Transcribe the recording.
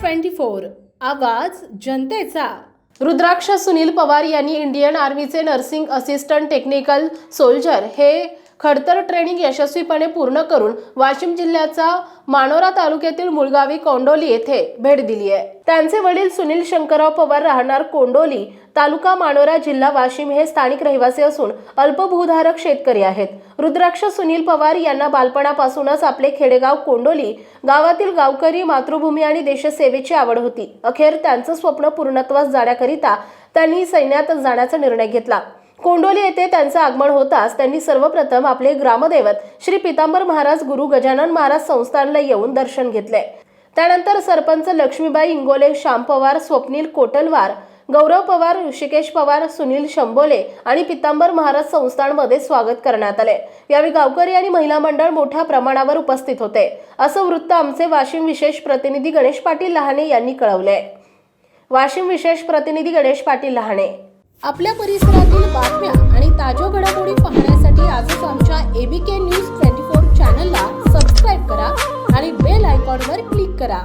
Twenty four. आवाज जनतेचा. रुद्राक्ष सुनील पवार यांनी इंडियन आर्मीचे नर्सिंग असिस्टंट टेक्निकल सोल्जर हे खडतर ट्रेनिंग यशस्वीपणे पूर्ण करून वाशिम जिल्ह्याचा मानोरा तालुक्यातील मुळगावी कोंडोली येथे भेट दिली आहे. त्यांचे वडील सुनील शंकरराव पवार राहणार कोंडोली तालुका मानोरा जिल्हा वाशिम हे स्थानिक रहिवासी असून अल्पभूधारक शेतकरी आहेत. रुद्राक्ष सुनील पवार यांना बालपणापासूनच आपले खेडेगाव कोंडोली गावातील गावकरी मातृभूमी आणि देशसेवेची आवड होती. अखेर त्यांचं स्वप्न पूर्णत्वास जाण्याकरिता त्यांनी सैन्यात जाण्याचा निर्णय घेतला. कोंडोली येथे त्यांचं आगमन होताच त्यांनी सर्वप्रथम आपले ग्रामदैवत श्री पितांबर महाराज गुरु गजानन महाराज संस्थानला येऊन दर्शन घेतले. त्यानंतर सरपंच लक्ष्मीबाई इंगोले श्याम पवार स्वप्नील कोटलवार गौरव पवार ऋषिकेश पवार सुनील शंभोले आणि पितांबर महाराज संस्थानमध्ये स्वागत करण्यात आले. यावेळी गावकरी आणि महिला मंडळ मोठ्या प्रमाणावर उपस्थित होते. असं वृत्त आमचे वाशिम विशेष प्रतिनिधी गणेश पाटील लहाने यांनी कळवले. वाशिम विशेष प्रतिनिधी गणेश पाटील लहाने आपल्या परिसरातील बातम्या आणि ताज्या घडामोडी पाहण्यासाठी आजच आमच्या एबीके न्यूज ट्वेंटी फोर चॅनलला सबस्क्राईब करा आणि बेल आयकॉनवर क्लिक करा.